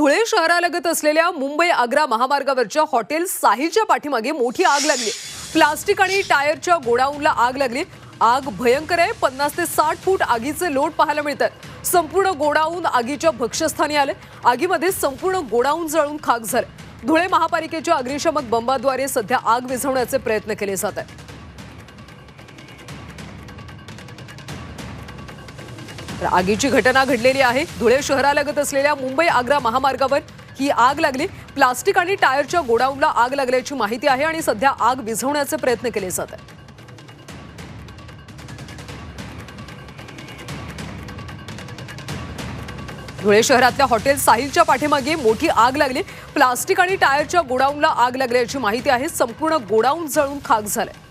धुळे शहरालगत असलेल्या मुंबई आग्रा महामार्गावरच्या हॉटेल साहीच्या पाठीमागे मोठी आग लागली. प्लास्टिक आणि टायरच्या गोडाऊनला आग लागली. आग भयंकर आहे. पन्नास ते साठ फूट आगीचे लोट पाहायला मिळतात. संपूर्ण गोडाऊन आगीच्या भक्ष्यस्थानी आले. आगीमध्ये संपूर्ण गोडाऊन जळून खाक झाले. धुळे महापालिकेच्या अग्निशमक बंबाद्वारे सध्या आग विझवण्याचे प्रयत्न केले जात आहेत. तर आगीची घटना घडलेली आहे. धुळे शहरालगत असलेल्या मुंबई आग्रा महामार्गावर ही आग लागली. प्लास्टिक आणि टायरच्या गोडाऊनला आग लागल्याची माहिती आहे आणि सध्या आग विझवण्याचे प्रयत्न केले जात आहेत. धुळे शहरातल्या हॉटेल साहिलच्या पाठीमागे मोठी आग लागली. प्लास्टिक आणि टायरच्या गोडाऊनला आग लागल्याची माहिती आहे. संपूर्ण गोडाऊन जळून खाक झालंय.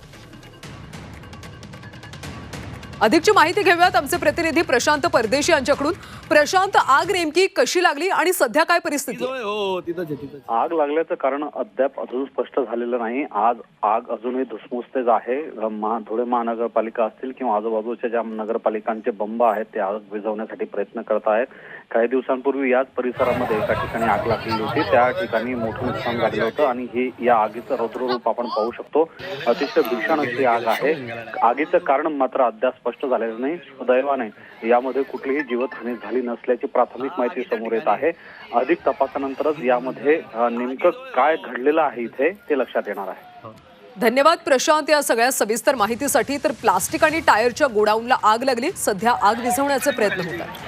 अधिकची माहिती घेऊयात. आमचे प्रतिनिधी प्रशांत परदेशी यांच्याकडून. प्रशांत आग नेमकी कशी लागली आणि सध्या काय परिस्थिती आहे? हो तिथंच आग लागल्याचं कारण अद्याप अजून स्पष्ट झालेलं नाही. आज आग अजूनही धुसमुसतेच आहे. महा- धुळे महानगरपालिका असतील किंवा आजूबाजूच्या ज्या नगरपालिकांचे बंब आहेत ते आग विझवण्यासाठी प्रयत्न करत आहेत. काही दिवसांपूर्वी याच परिसरामध्ये एका ठिकाणी आग लागलेली होती. त्या ठिकाणी मोठं नुकसान झालेलं होतं आणि हे या आगीचं रौद्ररूप आपण पाहू शकतो. अतिशय भीषण अशी आग आहे. आगीचं कारण मात्र अद्याप स्पष्ट झालेलं नाही सुदैवाने यामध्ये कुठलीही जीवितहानी झाली नसल्याची प्राथमिक माहिती समोर येत आहे. अधिक तपासानंतरच यामध्ये नेमकं काय घडलेलं आहे इथे ते लक्षात येणार आहे. धन्यवाद प्रशांत. या सगळ्या सविस्तर माहितीसाठी तर प्लास्टिक आणि टायरच्या गोडाऊनला आग लागली. सध्या आग विझवण्याचे प्रयत्न होतात